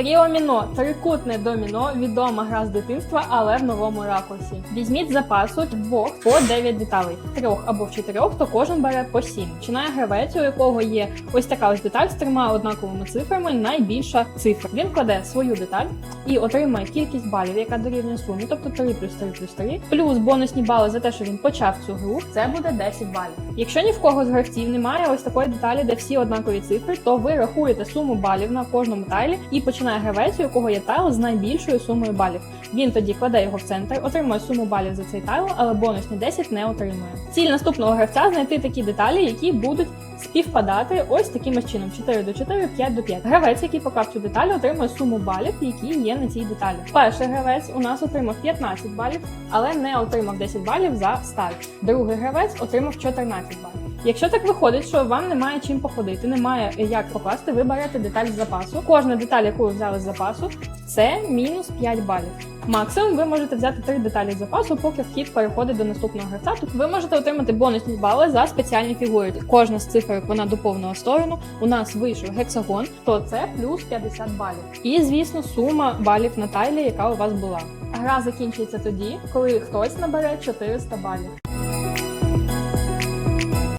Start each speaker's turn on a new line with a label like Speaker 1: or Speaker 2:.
Speaker 1: Тріоміно трикутне доміно, відома гра з дитинства, але в новому ракурсі. Візьміть запасу двох по 9 деталей. Трьох або в чотирьох, то кожен бере по 7. Починає гравець, у якого є ось така ось деталь з трьома однаковими цифрами, найбільша цифра. Він кладе свою деталь і отримає кількість балів, яка дорівнює сумі, тобто 3 плюс 3 плюс 3, плюс бонусні бали за те, що він почав цю гру. Це буде 10 балів. Якщо ні в кого з гравців немає ось такої деталі, де всі однакові цифри, то ви рахуєте суму балів на кожному тайлі і починає гравець, у якого є тайл з найбільшою сумою балів. Він тоді кладе його в центр, отримує суму балів за цей тайл, але бонусні 10 не отримує. Ціль наступного гравця знайти такі деталі, які будуть співпадати ось таким чином: 4 до 4, 5 до 5. Гравець, який поклав цю деталь, отримує суму балів, які є на цій деталі. Перший гравець у нас отримав 15 балів, але не отримав 10 балів за старт. Другий гравець отримав 14 балів. Якщо так виходить, що вам немає чим походити, немає як покласти, ви берете деталь з запасу. Кожна деталь, яку ви взяли з запасу, це мінус 5 балів. Максимум ви можете взяти 3 деталі з запасу, поки вхід переходить до наступного гравця. Тут ви можете отримати бонусні бали за спеціальні фігури. Кожна з цифр вона до повного сторону. У нас вийшов гексагон, то це плюс 50 балів. І звісно, сума балів на тайлі, яка у вас була. Гра закінчується тоді, коли хтось набере 400 балів.